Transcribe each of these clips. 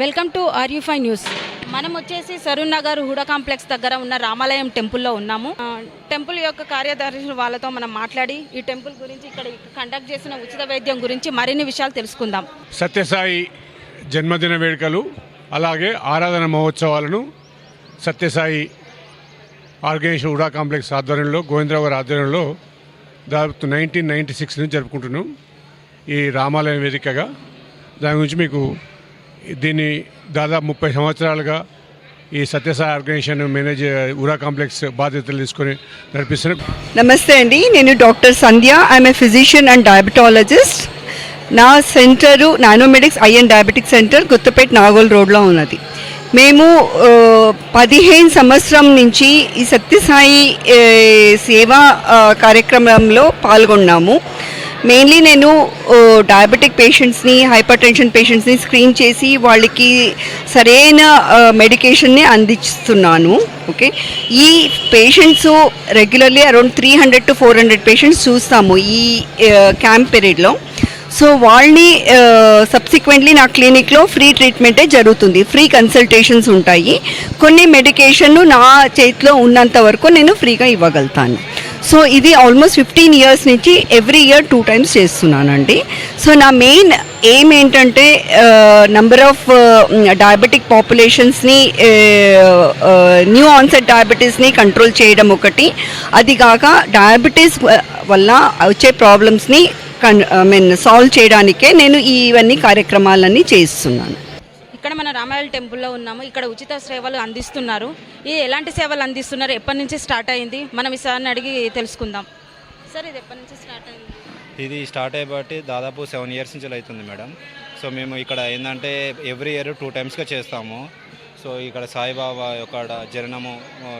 Welcome to R U five news మనం వచ్చేసి సరూన్ Nagar Hooda complex దగ్గర ఉన్న రామాలయం టెంపుల్లో ఉన్నాము. టెంపుల్ యొక్క కార్యదర్శులు వాళ్ళతో మనం మాట్లాడి ఈ టెంపుల్ గురించి ఇక్కడ కండక్ట్ చేసిన ఉచిత వైద్యం గురించి మరిన్ని విషయాలు తెలుసుకుందాం. సత్యసాయి జన్మదిన వేడుకలు అలాగే ఆరాధన మహోత్సవాలను సత్యసాయి ఆర్గనైజేషన్ హుడా కాంప్లెక్స్ ఆధ్వర్యంలో గోవిందరావు గారి ఆధ్వర్యంలో దాదాపు నైన్టీన్ నైంటీ సిక్స్ నుంచి జరుపుకుంటున్నాం ఈ రామాలయం వేదికగా. దాని గురించి మీకు దీన్ని దాదాపు ముప్పై సంవత్సరాలుగా ఈ సత్యసాయి ఆర్గనైజేషన్ మేనేజర్ ఉరా కాంప్లెక్స్ బాధ్యతలు తీసుకొని నడిపిస్తున్నారు నమస్తే అండి నేను doctor Sandhya. I'm a physician and diabetologist నా centre Nanomedics in diabetic centre Guttapet Nagole రోడ్లో ఉన్నది. మేము పదిహేను సంవత్సరం నుంచి ఈ సత్యసాయి సేవా కార్యక్రమంలో పాల్గొన్నాము. మెయిన్లీ నేను డయాబెటిక్ పేషెంట్స్ని హైపర్ టెన్షన్ పేషెంట్స్ని స్క్రీన్ చేసి వాళ్ళకి సరైన మెడికేషన్ని అందిస్తున్నాను. ఓకే? ఈ patients regularly around three hundred to four hundred patients చూస్తాము ఈ క్యాంప్ పీరియడ్లో సో వాళ్ళని సబ్సిక్వెంట్లీ నా క్లినిక్లో ఫ్రీ ట్రీట్మెంటే జరుగుతుంది. ఫ్రీ కన్సల్టేషన్స్ ఉంటాయి. కొన్ని మెడికేషన్ నా చేతిలో ఉన్నంత వరకు నేను ఫ్రీగా ఇవ్వగలుగుతాను. సో ఇది ఆల్మోస్ట్ ఫిఫ్టీన్ ఇయర్స్ నుంచి ఎవ్రీ ఇయర్ టూ టైమ్స్ చేస్తున్నానండి. సో నా మెయిన్ ఎయిమ్ ఏంటంటే నంబర్ ఆఫ్ డయాబెటిక్ పాపులేషన్స్ని న్యూ ఆన్సెట్ డయాబెటీస్ని కంట్రోల్ చేయడం ఒకటి. అది కాక డయాబెటీస్ వల్ల వచ్చే ప్రాబ్లమ్స్ని కన్ ఐ మీన్ సాల్వ్ చేయడానికే నేను ఇవన్నీ కార్యక్రమాలన్నీ చేస్తున్నాను. మన రామాయణ టెంపుల్లో ఉన్నాము. ఇక్కడ ఉచిత సేవలు అందిస్తున్నారు. ఇది ఎలాంటి సేవలు అందిస్తున్నారు? ఎప్పటి నుంచి స్టార్ట్ అయింది? మనం ఈ సార్ని అడిగి తెలుసుకుందాం. సార్ ఇది ఎప్పటి నుంచి స్టార్ట్ అయింది? ఇది స్టార్ట్ అయ్యబట్టి దాదాపు సెవెన్ ఇయర్స్ నుంచి అవుతుంది మేడం. సో మేము ఇక్కడ ఏంటంటే ఎవ్రీ ఇయర్ టూ టైమ్స్గా చేస్తాము. సో ఇక్కడ సాయిబాబా యొక్క జననము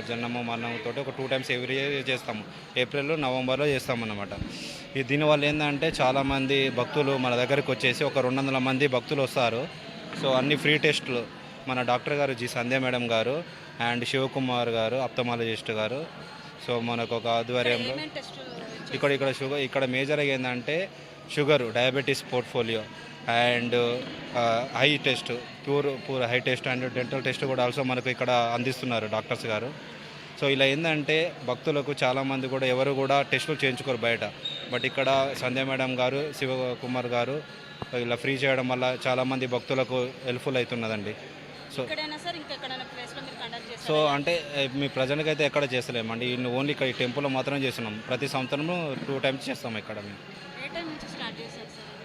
జననము మరణంతో ఒక టూ టైమ్స్ ఎవ్రీ ఇయర్ చేస్తాము. ఏప్రిల్ నవంబర్లో చేస్తామన్నమాట. ఈ దీనివల్ల ఏంటంటే చాలామంది భక్తులు మన దగ్గరికి వచ్చేసి ఒక రెండు వందల మంది భక్తులు వస్తారు. సో అన్ని ఫ్రీ టెస్టులు. మన డాక్టర్ గారు జి సంధ్య మేడం గారు అండ్ శివకుమార్ గారు అప్తమాలజిస్ట్ గారు. సో మనకు ఒక ఆధ్వర్యంలో ఇక్కడ ఇక్కడ షుగర్ ఇక్కడ మేజర్గా ఏంటంటే sugar diabetes portfolio and high test pure poor high test and dental test కూడా ఆల్సో మనకు ఇక్కడ అందిస్తున్నారు డాక్టర్స్ గారు. సో ఇలా ఏంటంటే భక్తులకు చాలామంది కూడా ఎవరు కూడా టెస్టులు చేయించుకోరు బయట. బట్ ఇక్కడ సంధ్య మేడం గారు శివకుమార్ గారు ఇలా ఫ్రీ చేయడం వల్ల చాలామంది భక్తులకు హెల్ప్ఫుల్ అవుతున్నదండి. సో సో అంటే మీ ప్రజెంట్కి అయితే ఎక్కడ చేస్తలేమండి. ఓన్లీ ఇక్కడ ఈ టెంపుల్లో మాత్రం చేస్తున్నాం. ప్రతి సంవత్సరం టూ టైమ్స్ చేస్తాం ఇక్కడ మేము.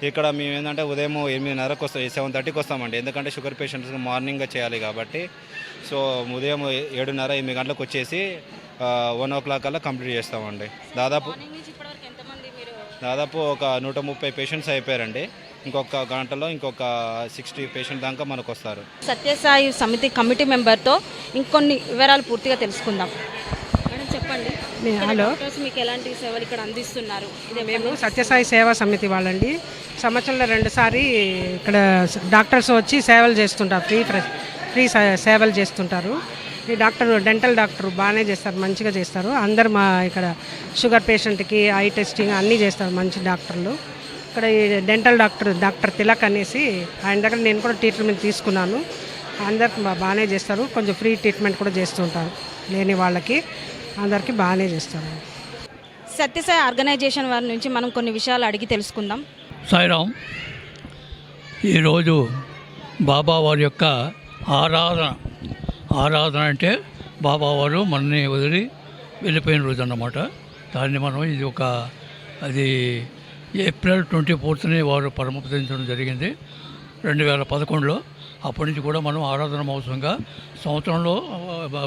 ఇక్కడ మేము ఏంటంటే ఉదయం ఎనిమిదిన్నరకు వస్తాం సెవెన్ థర్టీకి వస్తామండి. ఎందుకంటే షుగర్ పేషెంట్స్కి మార్నింగ్గా చేయాలి కాబట్టి. సో ఉదయం ఏడున్నర ఎనిమిది గంటలకు వచ్చేసి వన్ ఓ క్లాక్ కల్లా కంప్లీట్ చేస్తామండి. దాదాపు దాదాపు ఒక నూట ముప్పై పేషెంట్స్ అయిపోయారండి. ఇంకొక గంటలో ఇంకొక సిక్స్టీ పేషెంట్ దాకా మనకు వస్తారు సత్యసాయి సమితి కమిటీ మెంబర్తో ఇంకొన్ని వివరాలు పూర్తిగా తెలుసుకుందాం. మేడం చెప్పండి. హలో. మీకు ఎలాంటి సేవలు ఇక్కడ అందిస్తున్నారు? మేము సత్యసాయి సేవా సమితి వాళ్ళండి. సంవత్సరంలో రెండుసారి ఇక్కడ డాక్టర్స్ వచ్చి సేవలు చేస్తుంటారు. ఫ్రీ ఫ్రీ సేవలు చేస్తుంటారు. ఈ డాక్టర్ డెంటల్ డాక్టర్ బాగానే చేస్తారు మంచిగా చేస్తారు. అందరు మా ఇక్కడ షుగర్ పేషెంట్కి ఐ టెస్టింగ్ అన్నీ చేస్తారు మంచి డాక్టర్లు. ఇక్కడ ఈ డెంటల్ డాక్టర్ డాక్టర్ తిలక్ అనేసి ఆయన దగ్గర నేను కూడా ట్రీట్మెంట్ తీసుకున్నాను. అందరికి బాగానే చేస్తారు. కొంచెం ఫ్రీ ట్రీట్మెంట్ కూడా చేస్తుంటారు లేని వాళ్ళకి అందరికీ బాగానే చేస్తారు. సత్యసాయి ఆర్గనైజేషన్ వారి నుంచి మనం కొన్ని విషయాలు అడిగి తెలుసుకుందాం. సాయిరాం ఈరోజు బాబా వారి యొక్క ఆరాధన. ఆరాధన అంటే బాబా వారు మనని వదిలి వెళ్ళిపోయిన రోజు అన్నమాట. దాన్ని మనం ఇది ఒక అది ఏప్రిల్ ట్వంటీ ఫోర్త్ని వారు పరమపదించడం జరిగింది. రెండు వేల పదకొండులో అప్పటి నుంచి కూడా మనం ఆరాధన మహోత్సవంగా సంవత్సరంలో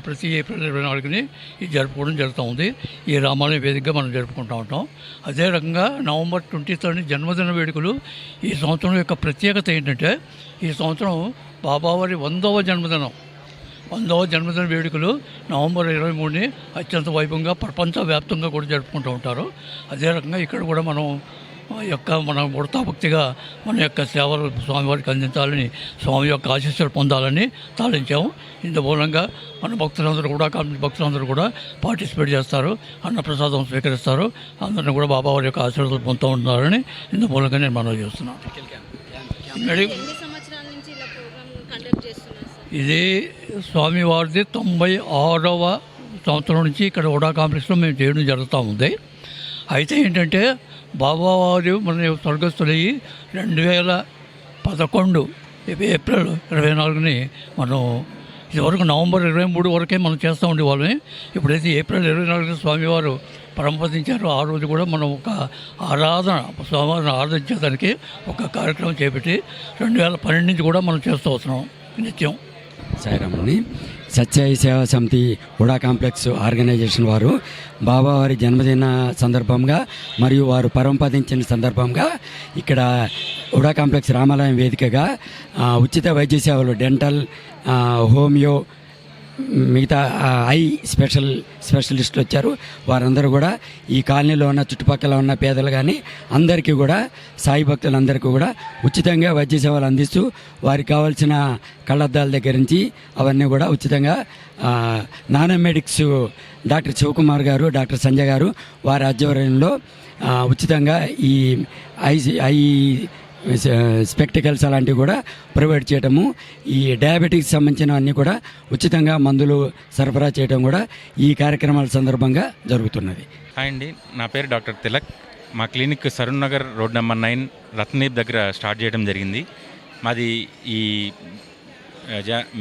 ప్రతి ఏప్రిల్ ఇరవై నాలుగుని ఇది జరుపుకోవడం జరుగుతూ ఉంది. ఈ రామాలయం వేదికగా మనం జరుపుకుంటూ ఉంటాం. అదే రకంగా నవంబర్ ట్వంటీ థర్డ్ జన్మదిన వేడుకలు ఈ సంవత్సరం యొక్క ప్రత్యేకత ఏంటంటే ఈ సంవత్సరం బాబావారి వందవ జన్మదినం. వందవ జన్మదిన వేడుకలు నవంబర్ ఇరవై మూడుని అత్యంత వైభవంగా ప్రపంచవ్యాప్తంగా కూడా జరుపుకుంటూ ఉంటారు. అదే రకంగా ఇక్కడ కూడా మనం యొక్క మన ఉడతాభక్తిగా మన యొక్క సేవలు స్వామివారికి అందించాలని స్వామి యొక్క ఆశీస్సులు పొందాలని తాళించాము. ఇందు మూలంగా మన భక్తులందరూ కూడా కామిటీ భక్తులందరూ కూడా పార్టిసిపేట్ చేస్తారు అన్నప్రసాదం స్వీకరిస్తారు. అందరిని కూడా బాబావారి యొక్క ఆశీర్వాదాలు పొందుతూ ఉంటారని ఇందు మూలంగా నేను మనవి చేస్తున్నాను. ఇది స్వామివారిది తొంభై ఆరవ సంవత్సరం నుంచి ఇక్కడ ఉడా కాంప్లెక్స్లో మేము చేయడం జరుగుతూ ఉంది. అయితే ఏంటంటే బాబావారు మన స్వర్గస్థులయ్యి రెండు వేల పదకొండు ఏప్రిల్ ఇరవై నాలుగుని మనం ఇదివరకు నవంబర్ ఇరవై మూడు వరకే మనం చేస్తూ ఉండేవాళ్ళమే. ఇప్పుడైతే ఏప్రిల్ ఇరవై నాలుగున స్వామివారు పరంపదించారు ఆ రోజు కూడా మనం ఒక ఆరాధన స్వామివారిని ఆరాధించేదానికి ఒక కార్యక్రమం చేపట్టి రెండు వేల పన్నెండు నుంచి కూడా మనం చేస్తూ వస్తున్నాం నిత్యం. సాయిరాముని. సత్యాయి సేవా సమితి హుడా కాంప్లెక్స్ ఆర్గనైజేషన్ వారు బాబావారి జన్మదిన సందర్భంగా మరియు వారు పరంపదించిన సందర్భంగా ఇక్కడ హుడా కాంప్లెక్స్ రామాలయం వేదికగా ఉచిత వైద్య సేవలు డెంటల్ హోమియో మిగతా ఐ స్పెషల్ స్పెషలిస్టులు వచ్చారు. వారందరూ కూడా ఈ కాలనీలో ఉన్న చుట్టుపక్కల ఉన్న పేదలు కానీ అందరికీ కూడా సాయి భక్తులందరికీ కూడా ఉచితంగా వైద్య సేవలు అందిస్తూ వారికి కావాల్సిన కళ్ళద్దాల దగ్గర నుంచి అవన్నీ కూడా ఉచితంగా నానోమెడిక్స్ మెడిక్స్ డాక్టర్ శివకుమార్ గారు డాక్టర్ సంజయ్ గారు వారి ఆధ్వర్యంలో ఉచితంగా ఈ ఐ ఐ స్పెక్టికల్స్ అలాంటివి కూడా ప్రొవైడ్ చేయటము. ఈ డయాబెటిక్స్ సంబంధించిన అన్నీ కూడా ఉచితంగా మందులు సరఫరా చేయడం కూడా ఈ కార్యక్రమాల సందర్భంగా జరుగుతున్నది. హాయ్ అండి. నా పేరు డాక్టర్ తిలక్. మా clinic Sarun Nagar road number nine Ratnadeep దగ్గర స్టార్ట్ చేయడం జరిగింది. మాది ఈ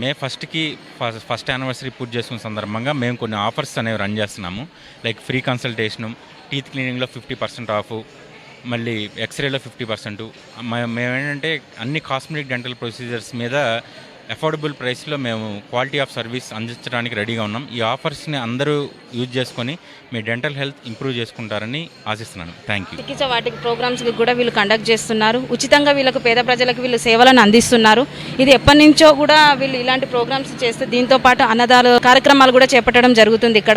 మే ఫస్ట్కి ఫస్ట్ ఫస్ట్ యానివర్సరీ పూర్తి చేసుకున్న సందర్భంగా మేము కొన్ని ఆఫర్స్ అనేవి రన్ చేస్తున్నాము. లైక్ ఫ్రీ కన్సల్టేషను టీత్ క్లీనింగ్లో ఫిఫ్టీ పర్సెంట్ ఆఫ్ మళ్ళీ ఎక్స్రేలో ఫిఫ్టీ పర్సెంట్ మేమేంటంటే అన్ని కాస్మెటిక్ డెంటల్ ప్రొసీజర్స్ మీద అఫోర్డబుల్ ప్రైస్లో మేము క్వాలిటీ ఆఫ్ సర్వీస్ అందించడానికి రెడీగా ఉన్నాం. ఈ ఆఫర్స్ని అందరూ యూజ్ చేసుకొని మీ డెంటల్ హెల్త్ ఇంప్రూవ్ చేసుకుంటారని ఆశిస్తున్నాను. థ్యాంక్ యూ చికిత్స వాటికి ప్రోగ్రామ్స్ కూడా వీళ్ళు కండక్ట్ చేస్తున్నారు. ఉచితంగా వీళ్ళకు పేద ప్రజలకు వీళ్ళు సేవలను అందిస్తున్నారు. ఇది ఎప్పటి నుంచో కూడా వీళ్ళు ఇలాంటి ప్రోగ్రామ్స్ చేస్తే దీంతో పాటు అన్నదాలు కార్యక్రమాలు కూడా చేపట్టడం జరుగుతుంది ఇక్కడ.